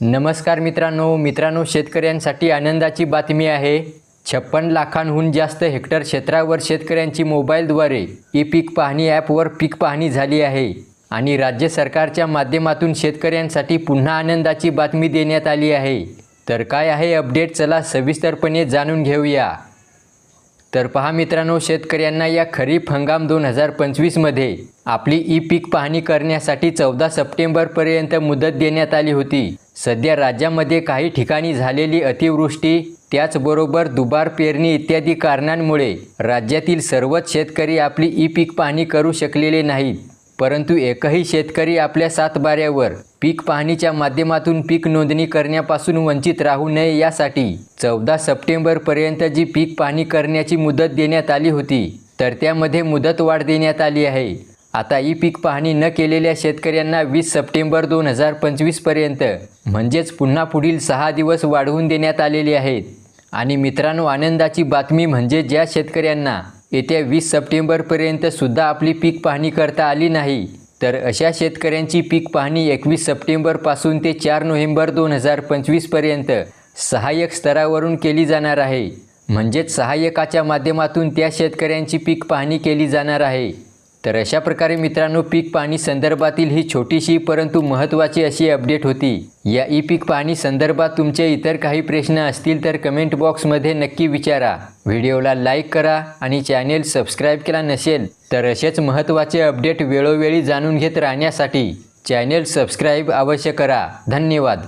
नमस्कार मित्रांनो मित्रांनो शेतकऱ्यांसाठी आनंदाची बातमी आहे. छप्पन लाखांहून जास्त हेक्टर क्षेत्रावर शेतकऱ्यांची मोबाईलद्वारे ई पीक पाहणी ॲपवर पीक पाहणी झाली आहे. आणि राज्य सरकारच्या माध्यमातून शेतकऱ्यांसाठी पुन्हा आनंदाची बातमी देण्यात आली आहे. तर काय आहे अपडेट? चला सविस्तरपणे जाणून घेऊया. तर पहा मित्रांनो शेतकऱ्यांना या खरीप हंगाम दोन हजार पंचवीसमध्ये आपली ई पीक पाहणी करण्यासाठी चौदा सप्टेंबरपर्यंत मुदत देण्यात आली होती. सध्या राज्यामध्ये काही ठिकाणी झालेली अतिवृष्टी त्याचबरोबर दुबार पेरणी इत्यादी कारणांमुळे राज्यातील सर्वच शेतकरी आपली ई पीक पाहणी करू शकलेले नाहीत. परंतु एकही शेतकरी आपल्या सातबाऱ्यावर पीक पाहणीच्या माध्यमातून पीक नोंदणी करण्यापासून वंचित राहू नये यासाठी चौदा सप्टेंबरपर्यंत जी पीक पाहणी करण्याची मुदत देण्यात आली होती तर त्यामध्ये मुदतवाढ देण्यात आली आहे. आता ई पीक पाहणी न केलेल्या शेतकऱ्यांना वीस सप्टेंबर दोन हजार पंचवीसपर्यंत म्हणजेच पुन्हा पुढील सहा दिवस वाढवून देण्यात आलेले आहेत. आणि मित्रांनो आनंदाची बातमी म्हणजे ज्या शेतकऱ्यांना येत्या वीस सप्टेंबरपर्यंत सुद्धा आपली पीक पाहणी करता आली नाही. तर अशा शेतकऱ्यांची पीक पाहणी एकवीस सप्टेंबरपासून ते चार नोव्हेंबर दोन हजार पंचवीसपर्यंत सहाय्यक स्तरावरून केली जाणार आहे. म्हणजेच सहाय्यकाच्या माध्यमातून त्या शेतकऱ्यांची पीक पाहणी केली जाणार आहे. तर अशा प्रकारे मित्रांनो पीक पाहणी संदर्भातील ही छोटीशी परंतु महत्त्वाची अशी अपडेट होती. या ई पीक पाहणी संदर्भात तुमचे इतर काही प्रश्न असतील तर कमेंट बॉक्समध्ये नक्की विचारा. व्हिडिओला लाईक करा आणि चॅनेल सबस्क्राईब केला नसेल तर असेच महत्त्वाचे अपडेट वेळोवेळी जाणून घेत राहण्यासाठी चॅनेल सबस्क्राईब अवश्य करा. धन्यवाद.